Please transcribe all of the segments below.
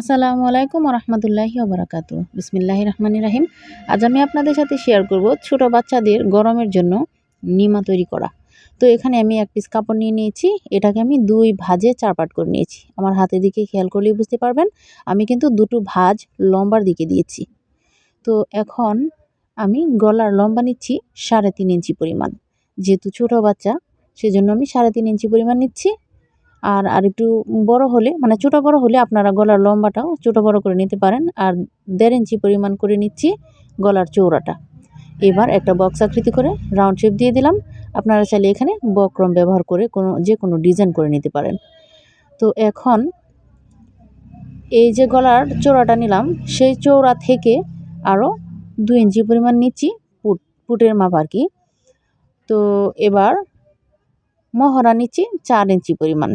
আসসালামু আলাইকুম রহমতুল্লাহি ওবরাকাতু বিসমিল্লাহ রহমান রাহিম। আজ আমি আপনাদের সাথে শেয়ার করব ছোট বাচ্চাদের গরমের জন্য নিমা তৈরি করা। তো এখানে আমি এক পিস কাপড় নিয়ে নিয়েছি। এটাকে আমি দুই ভাজে চার পাট করে নিয়েছি। আমার হাতের দিকে খেয়াল করলেই বুঝতে পারবেন, আমি কিন্তু দুটো ভাজ লম্বার দিকে দিয়েছি। তো এখন আমি গলার লম্বা নিচ্ছি সাড়ে তিন ইঞ্চি পরিমাণ। যেহেতু ছোটো বাচ্চা, সেজন্য আমি সাড়ে তিন ইঞ্চি পরিমাণ নিচ্ছি। আর আর একটু বড় হলে মানে ছোটো বড় হলে আপনারা গলার লম্বাটাও ছোটো বড় করে নিতে পারেন। আর দেড় ইঞ্চি পরিমাণ করে নিচ্ছি গলার চৌড়াটা এবার একটা বক্স আকৃতি করে রাউন্ড শেপ দিয়ে দিলাম। আপনারা চাইলে এখানে বক্রম ব্যবহার করে কোনো, যে কোনো ডিজাইন করে নিতে পারেন। তো এখন এই যে গলার চৌড়াটা নিলাম, সেই চৌড়া থেকে আরও দু ইঞ্চি পরিমাণ নিচ্ছি পুট, পুটের মাপ আর কি। তো এবার মহড়া নিচ্ছি চার ইঞ্চি পরিমাণ।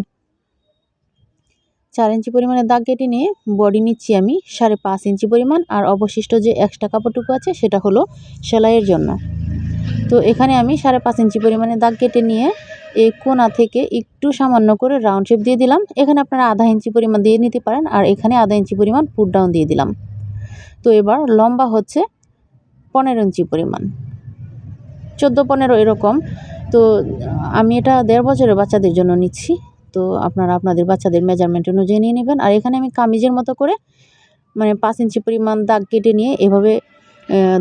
চার ইঞ্চি পরিমাণে দাগ কেটে নিয়ে বডি নিচ্ছি আমি সাড়ে পাঁচ ইঞ্চি পরিমাণ, আর অবশিষ্ট যে এক্সট্রা কাপড়টুকু আছে সেটা হলো সেলাইয়ের জন্য। তো এখানে আমি সাড়ে পাঁচ ইঞ্চি পরিমাণে দাগ কেটে নিয়ে এই কোনা থেকে একটু সামান্য করে রাউন্ড শেপ দিয়ে দিলাম। এখানে আপনারা আধা ইঞ্চি পরিমাণ দিয়ে নিতে পারেন, আর এখানে আধা ইঞ্চি পরিমাণ ফুট ডাউন দিয়ে দিলাম। তো এবার লম্বা হচ্ছে পনেরো ইঞ্চি পরিমাণ। চোদ্দ পনেরো এরকম। তো আমি এটা দেড় বছরের বাচ্চাদের জন্য নিচ্ছি। তো আপনারা আপনাদের বাচ্চাদের মেজারমেন্ট অনুযায়ী নিয়ে নেবেন। আর এখানে আমি কামিজের মতো করে মানে পাঁচ ইঞ্চি পরিমাণ দাগ কেটে নিয়ে এভাবে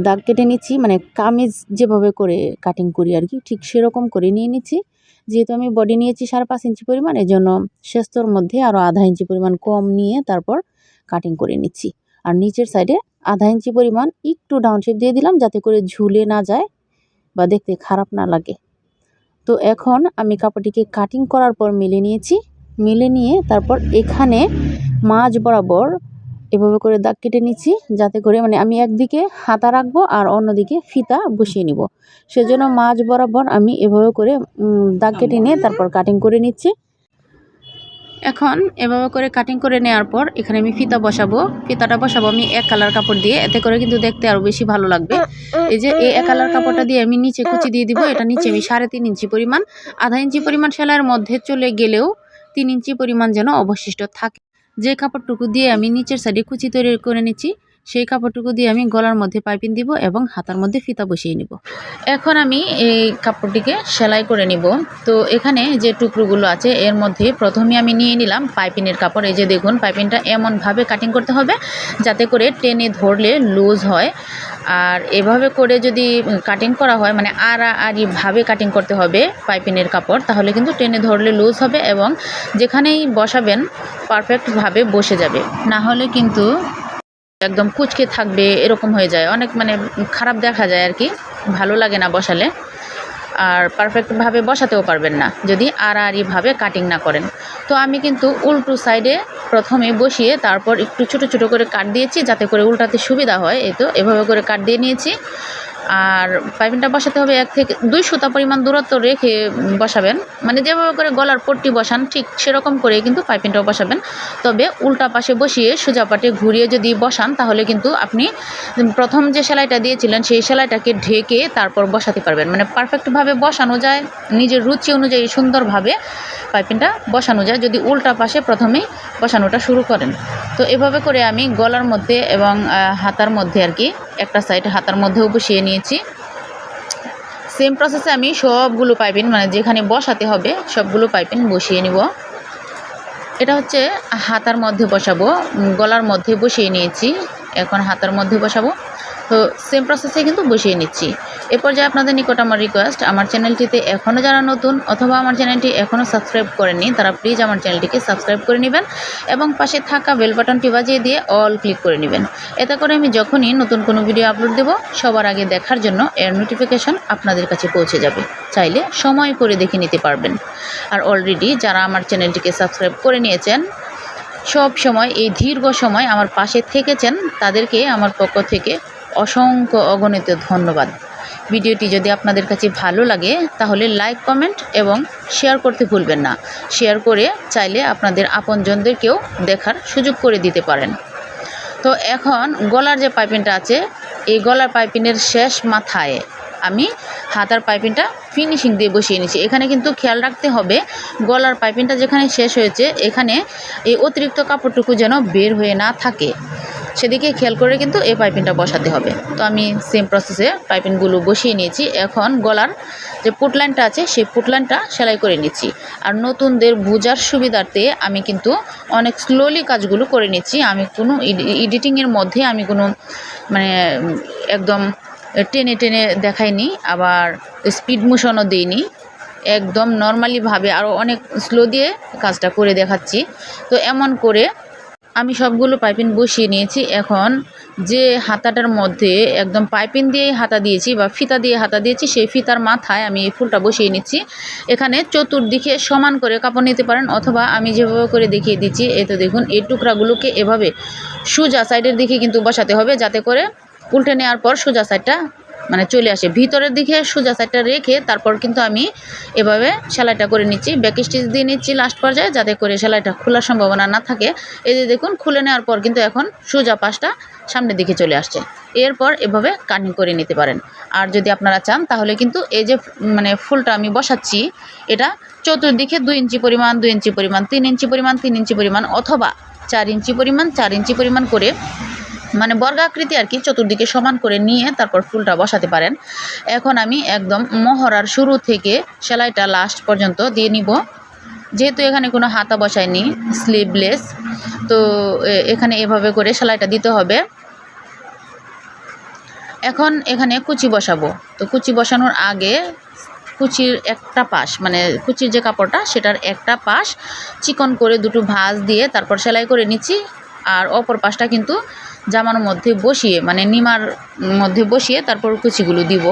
দাগ কেটে নিচ্ছি। মানে কামিজ যেভাবে করে কাটিং করি আর কি, ঠিক সেরকম করে নিয়ে নিচ্ছি। যেহেতু আমি বডি নিয়েছি সাড়ে পাঁচ ইঞ্চি পরিমাণ এই জন্য শেস্তর মধ্যে আরও আধা ইঞ্চি পরিমাণ কম নিয়ে তারপর কাটিং করে নিচ্ছি। আর নিচের সাইডে আধা ইঞ্চি পরিমাণ একটু ডাউন শেপ দিয়ে দিলাম, যাতে করে ঝুলে না যায় বা দেখতে খারাপ না লাগে। তো এখন আমি কাপড়টিকে কাটিং করার পর মেলে নিয়েছি। মেলে নিয়ে তারপর এখানে মাঝ বরাবর এভাবে করে দাগ কেটে নিচ্ছি যাতে করে মানে আমি একদিকে হাতা রাখব আর অন্যদিকে ফিতা বসিয়ে নিব। সেজন্য মাঝ বরাবর আমি এভাবে করে দাগ কেটে নিয়ে তারপর কাটিং করে নিচ্ছি। এখন এভাবে করে কাটিং করে নেওয়ার পর এখানে আমি ফিতা বসাবো। ফিতাটা বসাবো, আমি এক কালার কাপড় দিয়ে, এতে করে কিন্তু দেখতে আরও বেশি ভালো লাগবে। এই যে এই এক কালার কাপড়টা দিয়ে আমি নিচে কুচি দিয়ে দিব, এটা নিচে আমি সাড়ে তিন ইঞ্চি পরিমাণ, আধা ইঞ্চি পরিমাণ সেলাইয়ের মধ্যে চলে গেলেও তিন ইঞ্চি পরিমাণ যেন অবশিষ্ট থাকে। যে কাপড়টুকু দিয়ে আমি নিচের সাইডে কুচি তৈরি করে নিচ্ছি সেই কাপড়টুকু দিয়ে আমি গলার মধ্যে পাইপিং দিব এবং হাতার মধ্যে ফিতা বসিয়ে নিব। এখন আমি এই কাপড়টিকে সেলাই করে নিব। তো এখানে যে টুকরোগুলো আছে, এর মধ্যে প্রথমে আমি নিয়ে নিলাম পাইপিনের কাপড়। এই যে দেখুন পাইপিনটা এমনভাবে কাটিং করতে হবে যাতে করে টেনে ধরলে লুজ হয়। আর এভাবে করে যদি কাটিং করা হয় মানে আড়াআড়িভাবে কাটিং করতে হবে পাইপিনের কাপড়, তাহলে কিন্তু টেনে ধরলে লুজ হবে এবং যেখানেই বসাবেন পারফেক্টভাবে বসে যাবে। না হলে কিন্তু একদম কুচকে থাকবে, এরকম হয়ে যায়। অনেক মানে খারাপ দেখা যায় আর কি, ভালো লাগে না বসালে। আর পারফেক্টভাবে বসাতেও পারবেন না, যদি আড়াআড়িভাবে কাটিং না করেন। তো আমি কিন্তু উল্টো সাইডে প্রথমে বসিয়ে তারপর একটু ছোট ছোট করে কাট দিয়েছি, যাতে করে উল্টাতে সুবিধা হয়। এই তো, এভাবে করে কাট দিয়ে নিয়েছি। আর পাইপিংটা বসাতে হবে এক থেকে দুই সুতা পরিমাণ দূরত্ব রেখে বসাবেন। মানে যেভাবে করে গলার পট্টি বসান, ঠিক সেরকম করে কিন্তু পাইপিংটাও বসাবেন। তবে উল্টা পাশে বসিয়ে সোজা পাটে ঘুরিয়ে যদি বসান, তাহলে কিন্তু আপনি প্রথম যে সেলাইটা দিয়েছিলেন, সেই সেলাইটাকে ঢেকে তারপর বসাতে পারবেন। মানে পারফেক্টভাবে বসানো যায়, নিজের রুচি অনুযায়ী সুন্দরভাবে। পাইপিংটা বসানো যায়, যদি উল্টা পাশে প্রথমেই বসানোটা শুরু করেন। তো এভাবে করে আমি গলার মধ্যে এবং হাতার মধ্যে আর কি একটা সাইড হাতার মধ্যেও বসিয়ে নিয়েছি। সেম প্রসেসে আমি সবগুলো পাইপিন মানে যেখানে বসাতে হবে, সবগুলো পাইপিন বসিয়ে নিব। এটা হচ্ছে হাতার মধ্যে বসাবো, গলার মধ্যে বসিয়ে নিয়েছি, এখন হাতার মধ্যে বসাবো। তো সেম প্রসেসে কিন্তু বসিয়ে নিচ্ছি। এ পর্যায়ে আপনাদের নিকট আমার রিকোয়েস্ট আমার চ্যানেলটিতে এখনও যারা নতুন অথবা আমার চ্যানেলটি এখনও সাবস্ক্রাইব করেননি, তারা প্লিজ আমার চ্যানেলটিকে সাবস্ক্রাইব করে নেবেন এবং পাশে থাকা বেল বাটনটি বাজিয়ে দিয়ে অল ক্লিক করে নেবেন। এতে করে আমি যখনই নতুন কোনো ভিডিও আপলোড দেব, সবার আগে দেখার জন্য এর নোটিফিকেশান আপনাদের কাছে পৌঁছে যাবে। চাইলে সময় করে দেখে নিতে পারবেন। আর অলরেডি যারা আমার চ্যানেলটিকে সাবস্ক্রাইব করে নিয়েছেন, সব সময় এই দীর্ঘ সময় আমার পাশে থেকেছেন, তাদেরকে আমার পক্ষ থেকে অসংখ্য অগণিত ধন্যবাদ। ভিডিওটি যদি আপনাদের কাছে ভালো লাগে, তাহলে লাইক কমেন্ট এবং শেয়ার করতে ভুলবেন না। শেয়ার করে চাইলে আপনাদের আপনজনদেরকেও দেখার সুযোগ করে দিতে পারেন। তো এখন গলার যে পাইপিংটা আছে, এই গলার পাইপিনের শেষ মাথায় আমি হাতার পাইপিংটা ফিনিশিং দিয়ে বসিয়ে নিচ্ছি। এখানে কিন্তু খেয়াল রাখতে হবে, গলার পাইপিংটা যেখানে শেষ হয়েছে, এখানে এই অতিরিক্ত কাপড়টুকু যেন বের হয়ে না থাকে। সেদিকে খেয়াল করে কিন্তু এই পাইপিংটা বসাতে হবে। তো আমি সেম প্রসেসে পাইপিংগুলো বসিয়ে নিয়েছি। এখন গলার যে পুটলাইনটা আছে, সেই পুটলাইনটা সেলাই করে নিচ্ছি। আর নতুনদের বোঝার সুবিধার্থে আমি কিন্তু অনেক স্লোলি কাজগুলো করে নিচ্ছি। আমি কোনো এডিটিংয়ের মধ্যে আমি কোনো মানে একদম টেনে টেনে দেখাইনি। আবার স্পিড মোশনও দিইনি। একদম নর্মালিভাবে আরও অনেক স্লো দিয়ে কাজটা করে দেখাচ্ছি। তো এমন করে আমি সবগুলো পাইপিং বসিয়ে নিয়েছি। এখন যে হাতাটার মধ্যে একদম পাইপিং দিয়েই হাতা দিয়েছি বা ফিতা দিয়ে হাতা দিয়েছি, সেই ফিতার মাথায় আমি এই ফুলটা বসিয়ে নিচ্ছি। এখানে চতুর্দিকে সমান করে কাপড় নিতে পারেন অথবা আমি যেভাবে করে দেখিয়ে দিচ্ছি, এই তো দেখুন, এই টুকরাগুলোকে এভাবে সোজা সাইডের দিকে কিন্তু বসাতে হবে যাতে করে উল্টে নেওয়ার পর সোজা সাইডটা মানে চলে আসে। ভিতরের দিকে সোজা সাইডটা রেখে তারপর কিন্তু আমি এভাবে সেলাইটা করে নিচ্ছি। ব্যাক স্টিচ দিয়ে নিচ্ছি লাস্ট পর্যায়ে যাতে করে সেলাইটা খোলার সম্ভাবনা না থাকে। এই যে দেখুন, খুলে নেওয়ার পর কিন্তু এখন সোজা পাশটা সামনের দিকে চলে আসছে। এরপর এভাবে কাটিং করে নিতে পারেন। আর যদি আপনারা চান, তাহলে কিন্তু এই যে মানে ফুলটা আমি বসাচ্ছি, এটা চতুর্দিকে দুই ইঞ্চি পরিমাণ, দুই ইঞ্চি পরিমাণ, তিন ইঞ্চি পরিমাণ, তিন ইঞ্চি পরিমাণ অথবা চার ইঞ্চি পরিমাণ, চার ইঞ্চি পরিমাণ করে মানে বর্গাকৃতি আর কি, চতুর্দিকে সমান করে নিয়ে তারপর ফুলটা বসাতে পারেন। এখন আমি একদম মহড়ার শুরু থেকে সেলাইটা লাস্ট পর্যন্ত দিয়ে নিব। যেহেতু এখানে কোনো হাতা বসায়নি স্লিভলেস তো এখানে এভাবে করে সেলাইটা দিতে হবে। এখন এখানে কুচি বসাবো। তো কুচি বসানোর আগে কুচির একটা পাশ মানে কুচির যে কাপড়টা, সেটার একটা পাশ চিকন করে দুটো ভাঁজ দিয়ে তারপর সেলাই করে নিচ্ছি। আর অপর পাশটা কিন্তু জামার মধ্যে বসিয়ে মানে নিমার মধ্যে বসিয়ে তারপর কুচিগুলো দিব।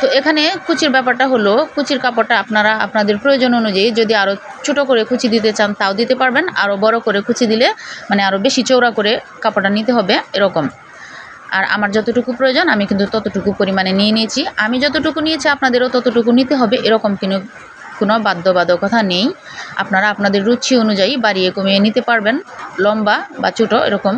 তো এখানে কুচির ব্যাপারটা হলো, কুচির কাপড়টা আপনারা, আপনাদের প্রয়োজন অনুযায়ী যদি আরও ছোটো করে কুচি দিতে চান তাও দিতে পারবেন আরও বড় করে কুচি দিলে মানে আরও বেশি চৌড়া করে কাপড়টা নিতে হবে এরকম। আর আমার যতটুকু প্রয়োজন আমি কিন্তু ততটুকু পরিমাণে নিয়ে নিয়েছি। আমি যতটুকু নিয়েছি আপনাদেরও ততটুকু নিতে হবে, এরকম কিন্তু কোনো বাধ্যবাধকতা নেই। আপনারা আপনাদের রুচি অনুযায়ী বাড়িয়ে কমিয়ে নিতে পারবেন। লম্বা বা ছোটো এরকম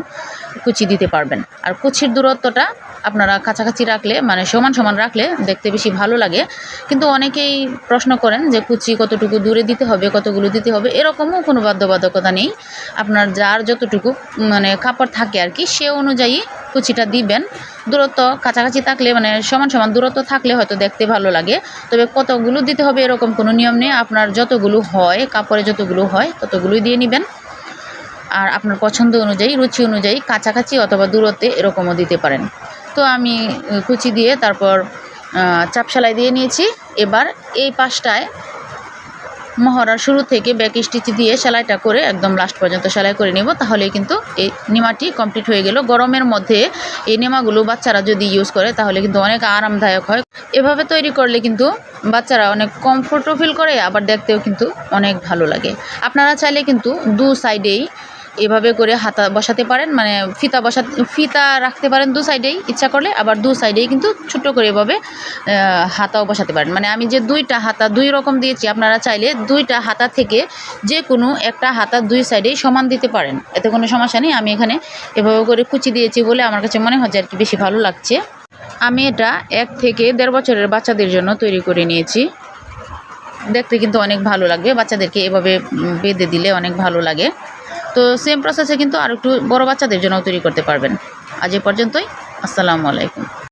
কুচি দিতে পারবেন। আর কুচির দূরত্বটা আপনারা কাছাকাছি রাখলে মানে সমান সমান রাখলে দেখতে বেশি ভালো লাগে। কিন্তু অনেকেই প্রশ্ন করেন যে কুচি কতটুকু দূরে দিতে হবে, কতগুলো দিতে হবে, এরকমও কোনো বাধ্যবাধকতা নেই। আপনার যার যতটুকু মানে কাপড় থাকে আর কি, সে অনুযায়ী কুচিটা দিবেন। দূরত্ব কাছাকাছি থাকলে মানে সমান সমান দূরত্ব থাকলে হয়তো দেখতে ভালো লাগে। তবে কতগুলো দিতে হবে এরকম কোনো নিয়ম নেই। আপনার যতগুলো হয়, কাপড়ে যতগুলো হয়, ততগুলোই দিয়ে নেবেন। আর আপনার পছন্দ অনুযায়ী, রুচি অনুযায়ী কাছাকাছি অথবা দূরত্বে এরকমও দিতে পারেন। তো আমি কুচি দিয়ে তারপর চাপ সেলাই দিয়ে নিয়েছি। এবার এই পাশটায় মহড়ার শুরু থেকে ব্যাক স্টিচ দিয়ে সেলাইটা করে একদম লাস্ট পর্যন্ত সেলাই করে নেব। তাহলে কিন্তু এই নিমাটি কমপ্লিট হয়ে গেল। গরমের মধ্যে এই নিমাগুলো বাচ্চারা যদি ইউজ করে, তাহলে কিন্তু অনেক আরামদায়ক হয়। এভাবে তৈরি করলে কিন্তু বাচ্চারা অনেক কমফোর্টও ফিল করে, আবার দেখতেও কিন্তু অনেক ভালো লাগে। আপনারা চাইলে কিন্তু দু সাইডেই এভাবে করে হাতা বসাতে পারেন মানে ফিতা বসা, ফিতা রাখতে পারেন দু সাইডেই ইচ্ছা করলে। আবার দু সাইডেই কিন্তু ছোট্ট করে এভাবে হাতাও বসাতে পারেন। মানে আমি যে দুইটা হাতা দুই রকম দিয়েছি, আপনারা চাইলে দুইটা হাতা থেকে যে কোনো একটা হাতা দুই সাইডেই সমান দিতে পারেন। এতে কোনো সমস্যা নেই। আমি এখানে এভাবে করে কুচি দিয়েছি বলে আমার কাছে মনে হচ্ছে আর কি বেশি ভালো লাগছে। আমি এটা এক থেকে দেড় বছরের বাচ্চাদের জন্য তৈরি করে নিয়েছি। দেখতে কিন্তু অনেক ভালো লাগবে। বাচ্চাদেরকে এভাবে বেঁধে দিলে অনেক ভালো লাগে। তো সেম প্রসেসে কিন্তু আর একটু বড়ো বাচ্চাদের জন্য তৈরি করতে পারবেন। আজ এ পর্যন্তই, আসসালামু আলাইকুম।